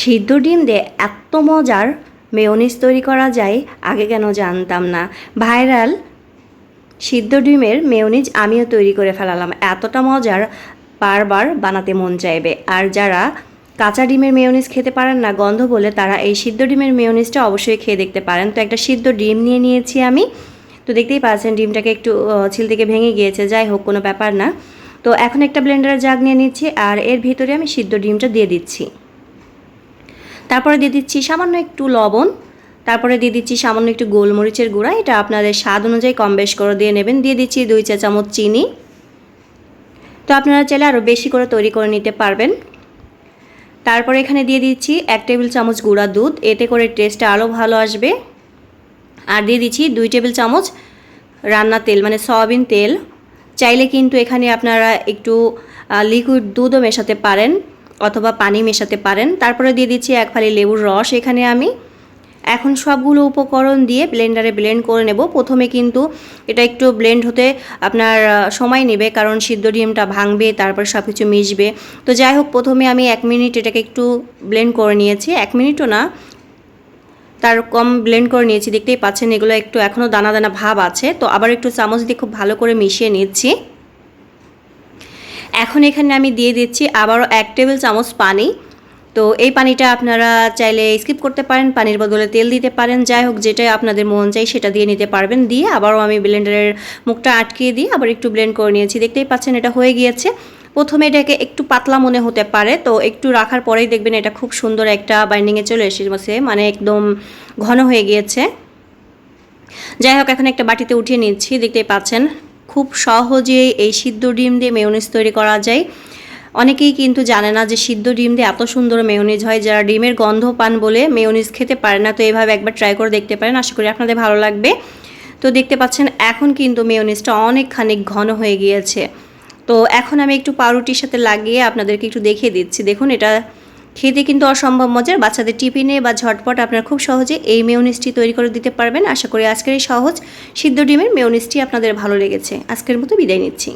সিদ্ধ ডিম দিয়ে এত মজার মেয়নিজ তৈরি করা যায়, আগে কেন জানতাম না। ভাইরাল সিদ্ধ ডিমের মেয়নিজ আমিও তৈরি করে ফেলালাম। এতটা মজার বারবার বানাতে মন চাইবে। আর যারা কাঁচা ডিমের মেয়নিজ খেতে পারেন না, গন্ধ বলে তারা এই সিদ্ধ ডিমের মেয়নিজটা অবশ্যই খেয়ে দেখতে পারেন। তো একটা সিদ্ধ ডিম নিয়ে নিয়েছি আমি। তো দেখতেই পাচ্ছেন ডিমটাকে একটু ছিল থেকে ভেঙে গিয়েছে। যাই হোক, কোনো ব্যাপার না। তো এখন একটা ব্লেন্ডারের জাগ নিয়ে নিচ্ছি আর এর ভিতরে আমি সিদ্ধ ডিমটা দিয়ে দিচ্ছি। তারপরে দিয়ে দিচ্ছি সামান্য একটু লবণ, তারপরে দিয়ে দিচ্ছি সামান্য একটু গোলমরিচের গুঁড়া, এটা আপনাদের স্বাদ অনুযায়ী কম বেশ করে দিয়ে নেবেন, দিয়ে দিচ্ছি দুই চা চামচ চিনি। তো আপনারা চাইলে আরও বেশি করে তৈরি করে নিতে পারবেন। তারপরে এখানে দিয়ে দিচ্ছি এক টেবিল চামচ গুঁড়া দুধ, এতে করে টেস্টটা আরও ভালো আসবে। আর দিয়ে দিচ্ছি দুই টেবিল চামচ রান্না তেল মানে সয়াবিন তেল। চাইলে কিন্তু এখানে আপনারা একটু লিকুইড দুধও মেশাতে পারেন। অথবা পানি মেশাতে পারেন। তারপরে দিয়ে দিচ্ছি এক ফালি লেবুর রস। এখানে আমি এখন সবগুলো উপকরণ দিয়ে ব্লেন্ডারে ব্লেন্ড করে নেব। প্রথমে কিন্তু এটা একটু ব্লেন্ড হতে আপনার সময় নেবে, কারণ সিদ্ধ ডিমটা ভাঙবে, তারপর সব কিছু মিশবে। তো যাই হোক, প্রথমে আমি এক মিনিট এটাকে একটু ব্লেন্ড করে নিয়েছি। এক মিনিটও না, তার কম ব্লেন্ড করে নিয়েছি। দেখতেই পাচ্ছেন, এগুলো একটু এখনও দানা দানা ভাব আছে। তো আবার একটু চামচ দিয়ে খুব ভালো করে মিশিয়ে নিচ্ছি। এখন এখানে আমি দিয়ে দিচ্ছি আবারও এক টেবিল চামচ পানি। তো এই পানিটা আপনারা চাইলে স্কিপ করতে পারেন, পানির বদলে তেল দিতে পারেন, যাই হোক যেটা আপনাদের মন চাই সেটা দিয়ে নিতে পারবেন। দিয়ে আবারও আমি ব্লেন্ডারের মুখটা আটকিয়ে দিয়ে আবার একটু ব্লেন্ড করে নিয়েছি। দেখতেই পাচ্ছেন এটা হয়ে গিয়েছে। প্রথমে এটাকে একটু পাতলা মনে হতে পারে, তো একটু রাখার পরেই দেখবেন এটা খুব সুন্দর একটা বাইন্ডিংয়ে চলে এসেছে মানে একদম ঘন হয়ে গিয়েছে। যাই হোক, এখন একটা বাটিতে উঠিয়ে নিচ্ছি, দেখতেই পাচ্ছেন। খুব সহজেই এই সিদ্ধ ডিম দিয়ে মেয়নিজ তৈরি করা যায়। অনেকেই কিন্তু জানে না যে সিদ্ধ ডিম দিয়ে এত সুন্দর মেয়নিজ হয়, যারা ডিমের গন্ধ পান বলে মেয়নিজ খেতে পারে না, তো এইভাবে একবার ট্রাই করে দেখতে পারেন। আশা করি আপনাদের ভালো লাগবে। তো দেখতে পাচ্ছেন, এখন কিন্তু মেয়নিজটা অনেকখানি ঘন হয়ে গিয়েছে। তো এখন আমি একটু পাউরুটির সাথে লাগিয়ে আপনাদেরকে একটু দেখিয়ে দিচ্ছি। দেখুন, এটা খেতে কিন্তু অসম্ভব মজার। বাচ্চাদের টিফিনে বা ঝটপট আপনারা খুব সহজে এই মেয়নিজটি তৈরি করে দিতে পারবেন। আশা করি আজকের এই সহজ সিদ্ধ ডিমের মেয়নিজটি আপনাদের ভালো লেগেছে। আজকের মতো বিদায় নিচ্ছি।